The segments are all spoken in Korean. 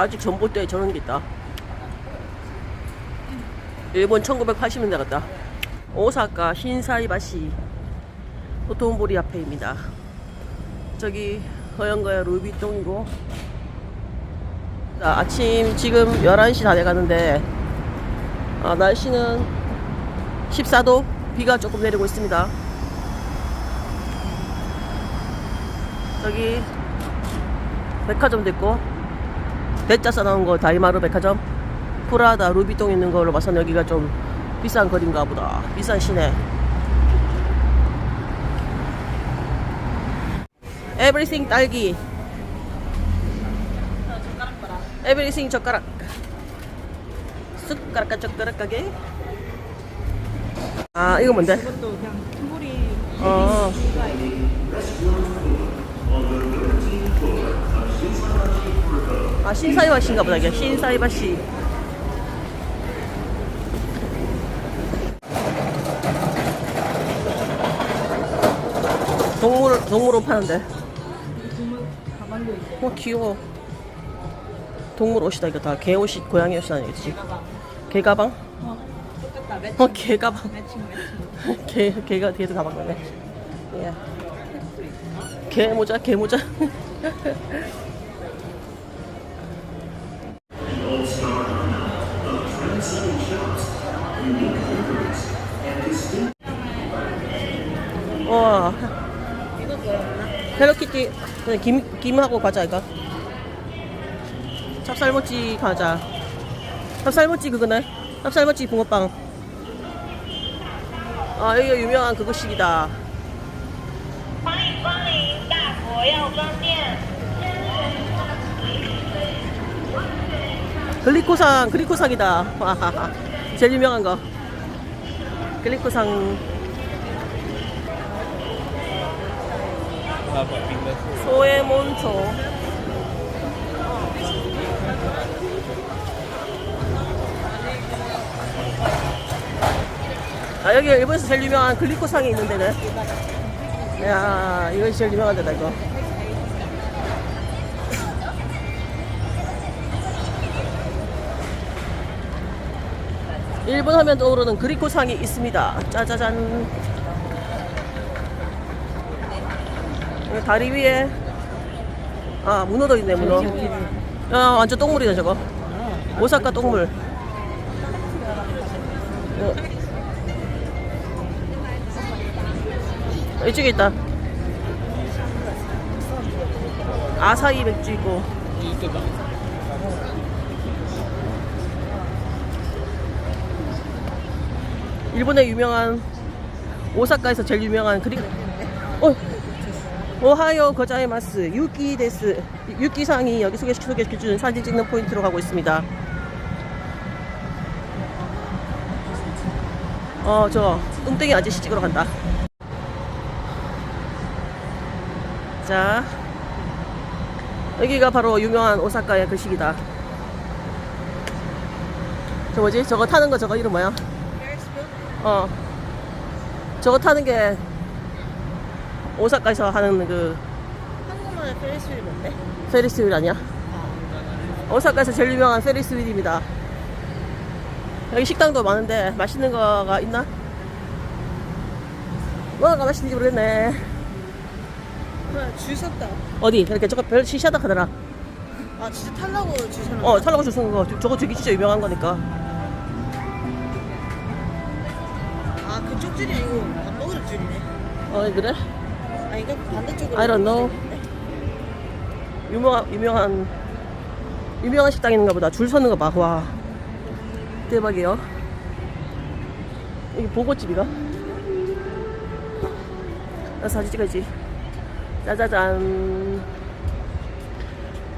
아직 전봇대에 저런 게 있다. 일본 1980년대 같다. 오사카 신사이바시 도톤보리 앞에입니다. 저기 허영거야 루비똥이고 자, 아침 지금 11시 다 돼가는데 아, 날씨는 14도 비가 조금 내리고 있습니다. 저기 백화점도 있고 대자 써놓은 거 다이마루 백화점? 프라다 루비통 있는 걸로 봐서는 여기가 좀 비싼 거리인가 보다. 비싼 시내. 에브리싱 딸기. 에브리싱 젓가락. 숟가락과 젓가락 가게. 아 이거 뭔데? 이것도 그냥 흰물이 어 아, 신사이바시인가 보다, 이게. 신사이바시. 동물, 동물옷 파는데. 어, 귀여워. 동물 옷이다, 이거 다. 개 옷이, 고양이 옷이 아니겠지. 개 가방? 어 똑같다 매칭 어, 개 가방. 개, 개가, 개도 가방 거네. 예. 개 모자, 개 모자. 와. 이거 뭐였나? 헬로키티 네, 김 김하고 과자 이거. 찹쌀모찌 과자. 찹쌀모찌 그거네. 찹쌀모찌 붕어빵. 아 여기가 유명한 그것식이다. 글리코산 글리코산이다. 와하하. 제일 유명한 거. 글리코상. 소에몬초. 아 여기 일본에서 제일 유명한 글리코상이 있는 데네. 야 이것이 제일 유명한 데다 이거. 일본 하면 떠오르는 그리코상이 있습니다. 짜자잔. 다리 위에 아 문어도 있네 문어. 아 완전 똥물이네 저거. 오사카 똥물. 어. 이쪽에 있다. 아사히 맥주 있고. 일본의 유명한 오사카에서 제일 유명한 그리 어 오하요 거자이마스 유키 데스 유키상이 여기 소개시 소개시켜주는 사진 찍는 포인트로 가고 있습니다. 어저 뚱땡이 아저씨 찍으러 간다. 자 여기가 바로 유명한 오사카의 그 시기다. 저 뭐지? 저거 타는 거 저거 이름 뭐야? 어. 저거 타는 게 오사카에서 하는 그 한국만의 페리스윌 뭔데? 페리스 휠 아니야? 오사카에서 제일 유명한 페리스 휠입니다. 여기 식당도 많은데 맛있는 거가 있나? 뭐가 맛있는지 모르겠네. 그래 줄 섰다 어디? 이렇게 저거 별 시시하다 하더라. 아 진짜 탈라고 줄 서는 어, 탈라고 줄 서는 거. 저거 되게 진짜 유명한 거니까. 줄이 아니고 밥 먹으러 줄이네 어, 그래? 아 이거 반대쪽으로 I don't know. 유명한 유명한 유명한 식당인가 보다. 줄 서는 거 봐. 와. 대박이에요. 이게 보고집이가? 나 사진 찍어야지. 짜자잔.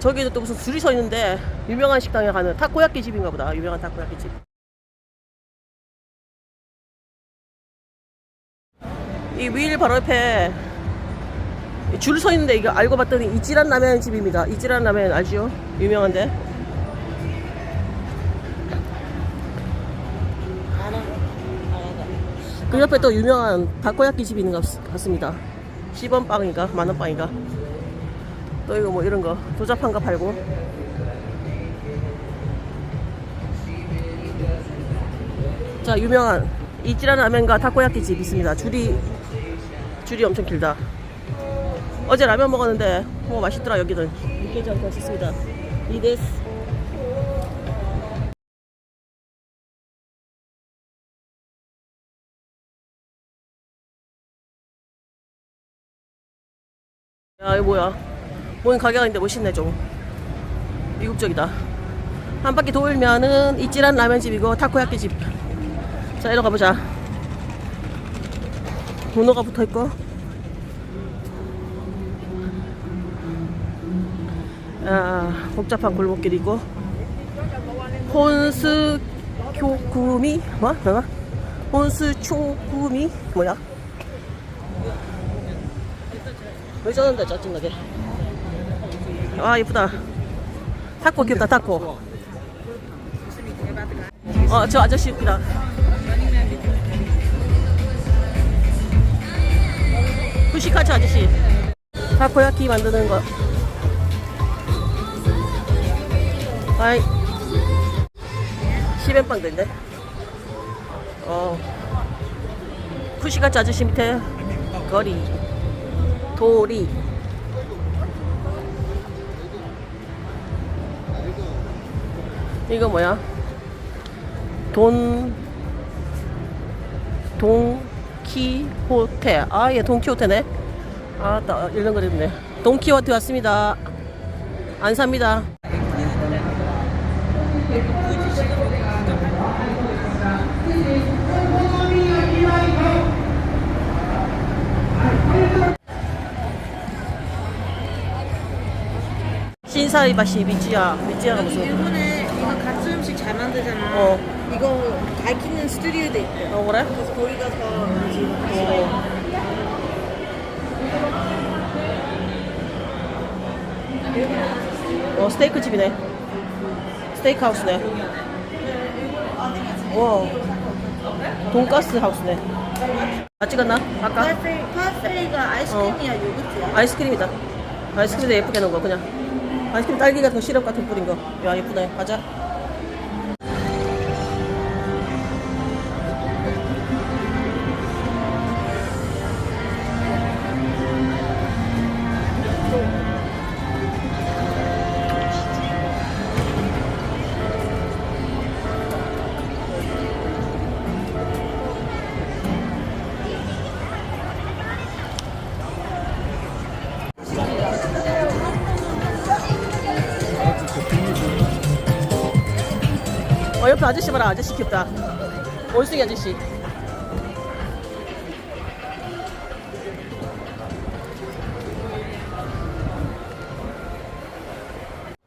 저기도 또 무슨 줄이 서 있는데 유명한 식당에 가는 타코야끼 집인가 보다. 유명한 타코야끼 집. 이 위일 바로 옆에 줄 서 있는데 이거 알고 봤더니 이지란 라면 집입니다. 이지란 라면 알죠? 유명한데. 그 옆에 또 유명한 다코야끼 집이 있는 것 같습니다. 10원 빵인가 만원 빵인가. 또 이거 뭐 이런 거 도자판 거 팔고. 자 유명한 이지란 라면과 타코야끼 집 있습니다. 줄이 줄이 엄청 길다. 어제 라면 먹었는데 뭐 맛있더라 여기는 육개장 맛있습니다. 이데스. 야 이거 뭐야? 뭔 가게가 있는데 멋있네 좀. 미국적이다. 한 바퀴 돌면은 이찌란 라면집이고 타코야끼 집. 자, 이리 가보자. 번호가 붙어 있고. 아, 복잡한 골목길이고. 혼스 교구미 뭐? 뭐야? 혼스 초구미 뭐야? 왜 저런데 짜증나게? 아 예쁘다. 타코 귀엽다 타코. 어, 저 아저씨 웃기다. 후시카츠 아저씨. 타코야키 만드는 거. 아이. 시멘빵도 있네. 어. 후시카츠 아저씨 밑에 거리. 도리. 이거 뭐야? 돈 돈키호테. 아 예 돈키호테네. 아 나 읽는 거 있네. 돈키호테 왔습니다. 안 삽니다 신사이바시 미찌야 미찌야가 여기 무슨 일본에 이거 같은 음식 잘 만들잖아. 어. 이거 가르치는 스튜디오도 있대. 어 그래? 그래서 거기 가서 어. 어 스테이크 집이네. 스테이크 하우스네. 와. 돈가스 하우스네. 아 찍었나? 아까? 파페, 파페가 아이스크림이야 요거트야. 아이스크림이다. 아이스크림도 예쁘게 넣은 거 그냥. 아이스크림 딸기 같은 거 시럽 같은 거 뿌린 거. 야 예쁘네. 가자. 옆에 아저씨 봐라 아저씨 귀엽다. 원숭이 아저씨.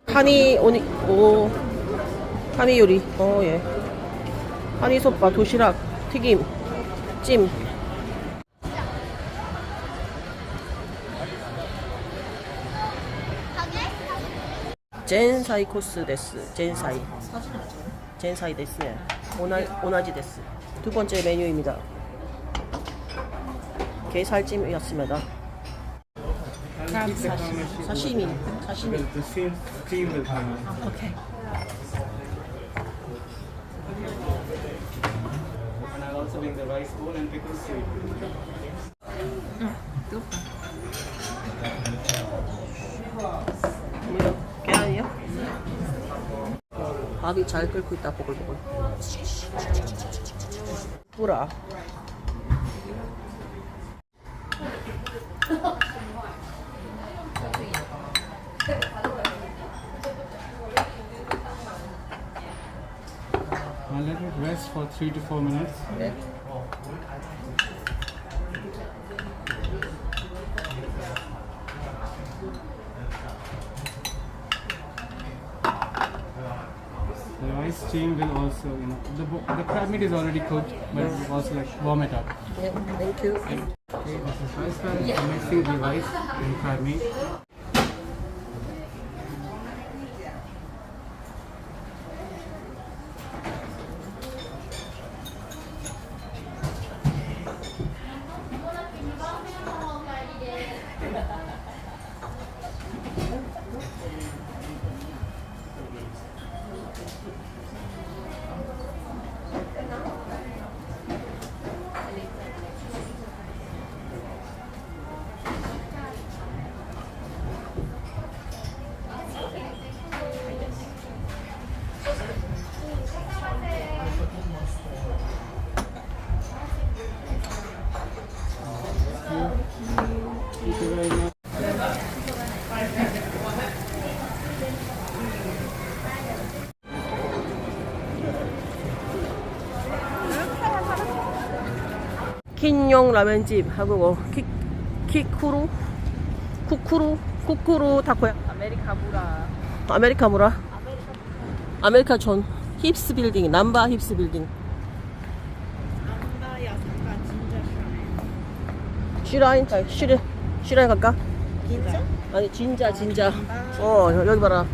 한이 오니 오 한이 요리 어 예. 한이 솥밥 도시락 튀김 찜. 젠사이 코스 데스 젠사이 젠사이 데스 오나, 오나지 데스 두 번째 메뉴입니다 게살찜이었습니다 사시미 사시미. 오케이 also bring the rice bowl and pickle sweet. 뭐야 계란이요? 밥이 잘 끓고 있다 보글보글 뿌라 I'll let it rest for three to four minutes. 네. steam will also, you know, the, the crab meat is already cooked, but yeah. also like warm it up. Thank you. Okay, this is rice. Yeah. I'm mixing the rice and crab meat. 킨용 라면집 하고 키, 키쿠루? 쿠쿠루? 쿠쿠루 타코야? 아메리카무라. 아메리카무라? 아메리카촌 힙스 빌딩 남바 힙스 빌딩. 안다 야사카 진짜 시라인? 아, 시라 시라인 갈까? 진짜? 아니 진짜 진짜. 어 여- 여기 봐라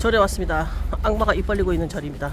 절에 왔습니다. 악마가 입 벌리고 있는 절입니다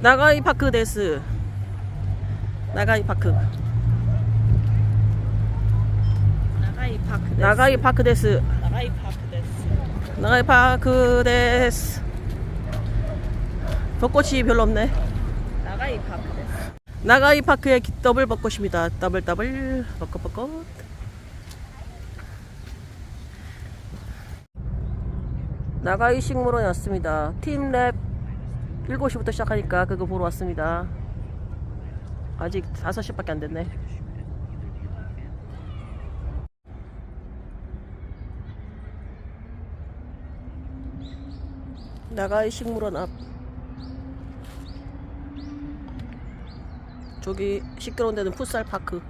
나가이 파크 데스. 나가이 파크. 나가이 파크. 나가이 파크 데스. 나가이 파크 데스. 나가이 파크 데스. 벚꽃이 별로 없네. 나가이 파크 데스. 나가이 파크의 기- 더블 벚꽃입니다. 더블 더블. 벚꽃 벚꽃. 나가이 식물원에 왔습니다. 팀랩 7시부터 시작하니까 그거 보러 왔습니다. 아직 5시밖에 안 됐네. 나가이 식물원 앞. 저기 시끄러운 데는 풋살 파크